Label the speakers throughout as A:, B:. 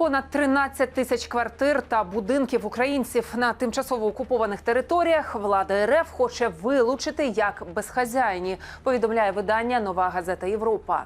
A: Понад 13 тисяч квартир та будинків українців на тимчасово окупованих територіях влада РФ хоче вилучити як безхазяйні. Повідомляє видання Нова газета Європа.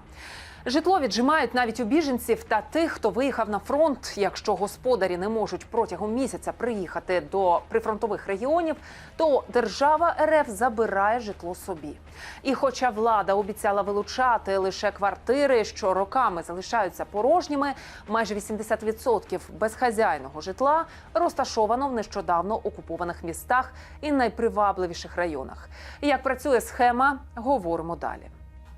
A: Житло віджимають навіть у біженців та тих, хто виїхав на фронт. Якщо господарі не можуть протягом місяця приїхати до прифронтових регіонів, то держава РФ забирає житло собі. І хоча влада обіцяла вилучати лише квартири, що роками залишаються порожніми, майже 80% безхазяйного житла розташовано в нещодавно окупованих містах і найпривабливіших районах. Як працює схема, говоримо далі.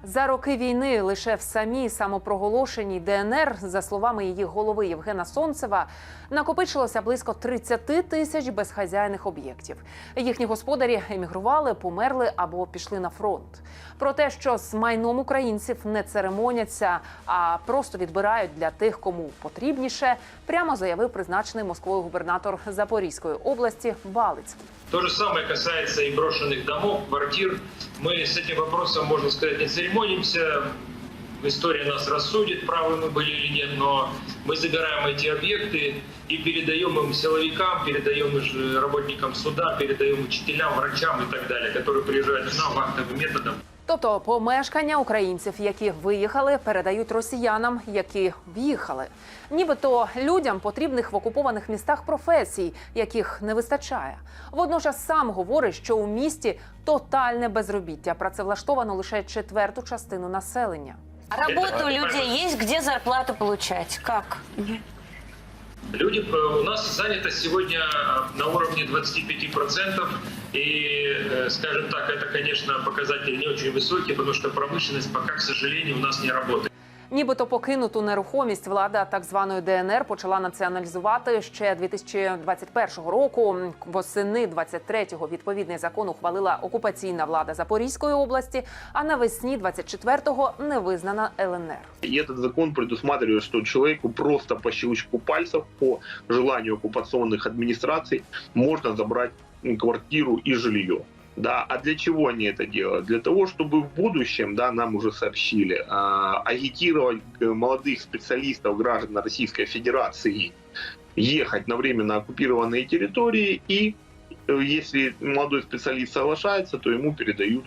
A: За роки війни лише в самій самопроголошеній ДНР, за словами її голови Євгена Сонцева, накопичилося близько 30 тисяч безхазяйних об'єктів. Їхні господарі емігрували, померли або пішли на фронт. Про те, що з майном українців не церемоняться, а просто відбирають для тих, кому потрібніше, прямо заявив призначений Москвою губернатор Запорізької області Балицький.
B: То же самое касается и брошенных домов, квартир. Мы с этим вопросом, можно сказать, не церемонимся. История нас рассудит, правы мы были или нет, но мы забираем эти объекты и передаем им силовикам, передаем работникам суда, передаем учителям, врачам и так далее, которые приезжают к нам вахтовым методом.
A: Тобто помешкання українців, які виїхали, передають росіянам, які в'їхали. Нібито людям потрібних в окупованих містах професій, яких не вистачає. Водночас сам говорить, що у місті тотальне безробіття працевлаштовано лише четверту частину населення.
C: Работа у людей есть, где зарплату получать? Как?
B: Люди, э, у нас занято сегодня на уровне 25%, и, э, скажем так, это, конечно, показатели не очень высокие, потому что промышленность пока, к сожалению, у нас не работает.
A: Нібито покинуту нерухомість влада так званої ДНР почала націоналізувати ще 2021 року. Восени 23-го відповідний закон ухвалила окупаційна влада Запорізької області, а навесні 24-го не визнана ЛНР.
D: И этот закон предусматривает, что человеку просто по щелчку пальцев, по желанию оккупационных администраций, можно забрать м, квартиру и жилье. Да, а для чего они это делают? Для того, чтобы в будущем, да, нам уже сообщили, а, агитировать э, молодых специалистов, граждан Российской Федерации ехать на временно оккупированные территории и э, если молодой специалист соглашается, то ему передают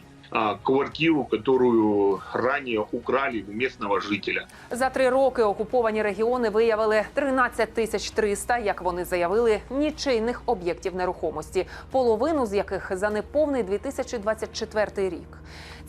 D: квартиру, которую ранее украли у местного жителя.
A: За три роки окуповані регіони виявили 13 тисяч 300, як вони заявили, нічийних об'єктів нерухомості, половину з яких за неповний 2024 рік.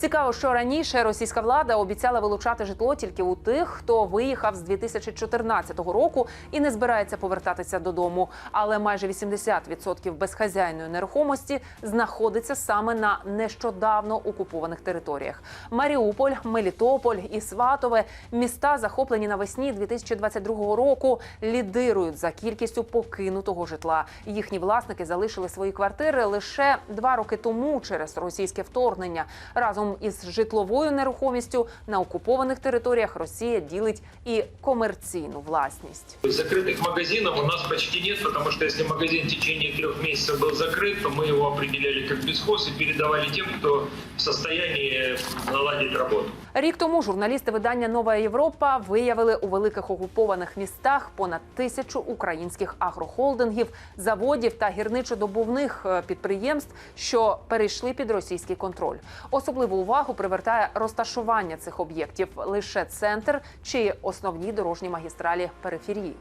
A: Цікаво, що раніше російська влада обіцяла вилучати житло тільки у тих, хто виїхав з 2014 року і не збирається повертатися додому. Але майже 80% безхазяйної нерухомості знаходиться саме на нещодавно окупованих територіях. Маріуполь, Мелітополь і Сватове міста, захоплені навесні 2022 року, лідирують за кількістю покинутого житла. Їхні власники залишили свої квартири лише два роки тому через російське вторгнення. Разом із житловою нерухомістю на окупованих територіях Росія ділить і комерційну власність.
B: Закрытых магазинов у нас почти нет, потому что если магазин в течение трех месяцев был закрыт, то мы его определяли как бесхоз и передавали тем, кто в состоянии наладить работу.
A: Рік тому журналісти видання Нова Європа виявили у великих окупованих містах понад тисячу українських агрохолдингів, заводів та гірничодобувних е, підприємств, що перейшли під російський контроль. Особливу увагу привертає розташування цих об'єктів лише центр чи основні дорожні магістралі периферії.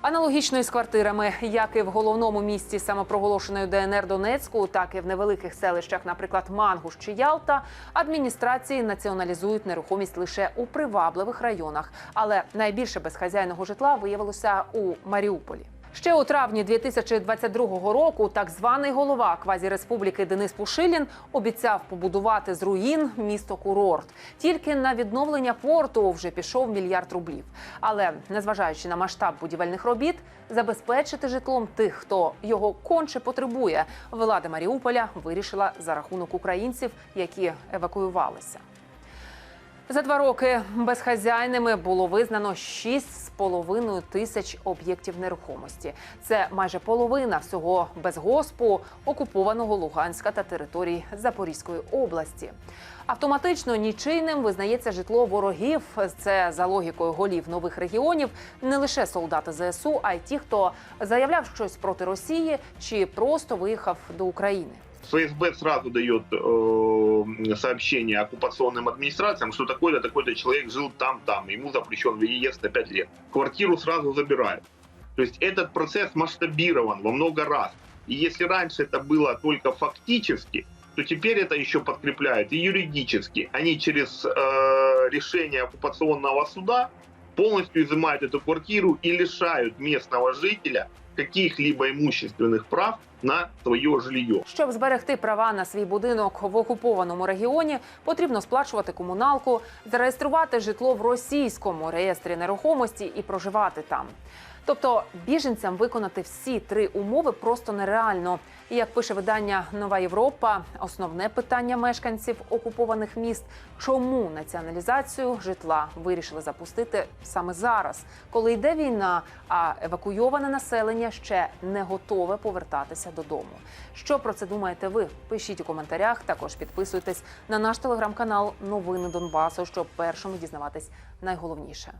A: Аналогічно із квартирами, як і в головному місті самопроголошеної ДНР Донецьку, так і в невеликих селищах, наприклад, Мангуш чи Ялта, адміністрації націоналізують нерухомість лише у привабливих районах. Але найбільше безхазяйного житла виявилося у Маріуполі. Ще у травні 2022 року так званий голова квазіреспубліки Денис Пушилін обіцяв побудувати з руїн місто курорт. Тільки на відновлення порту вже пішов мільярд рублів. Але незважаючи на масштаб будівельних робіт, забезпечити житлом тих, хто його конче потребує, влада Маріуполя вирішила за рахунок українців, які евакуювалися. За два роки безхазяйними було визнано 6,5 тисяч об'єктів нерухомості. Це майже половина всього безгоспу окупованого Луганська та території Запорізької області. Автоматично нічийним визнається житло ворогів. Це за логікою голів нових регіонів не лише солдати ЗСУ, а й ті, хто заявляв щось проти Росії чи просто виїхав до України.
D: ФСБ сразу э, сообщение оккупационным администрациям, что такой-то, такой-то человек жил там-там, ему запрещен въезд на 5 лет. Квартиру сразу забирают. То есть этот процесс масштабирован во много раз. И если раньше это было только фактически, то теперь это еще подкрепляют и юридически. Они через э, решение оккупационного суда полностью изымают эту квартиру и лишают местного жителя каких-либо имущественных прав на свое жилье.
A: Щоб зберегти права на свій будинок в окупованому регіоні, потрібно сплачувати комуналку, зареєструвати житло в російському реєстрі нерухомості і проживати там. Тобто біженцям виконати всі три умови просто нереально. І як пише видання Нова Європа, основне питання мешканців окупованих міст чому націоналізацію житла вирішили запустити саме зараз, коли йде війна, а евакуйоване населення ще не готове повертатися додому. Що про це думаєте ви? Пишіть у коментарях. Також підписуйтесь на наш телеграм-канал Новини Донбасу, щоб першими дізнаватись найголовніше.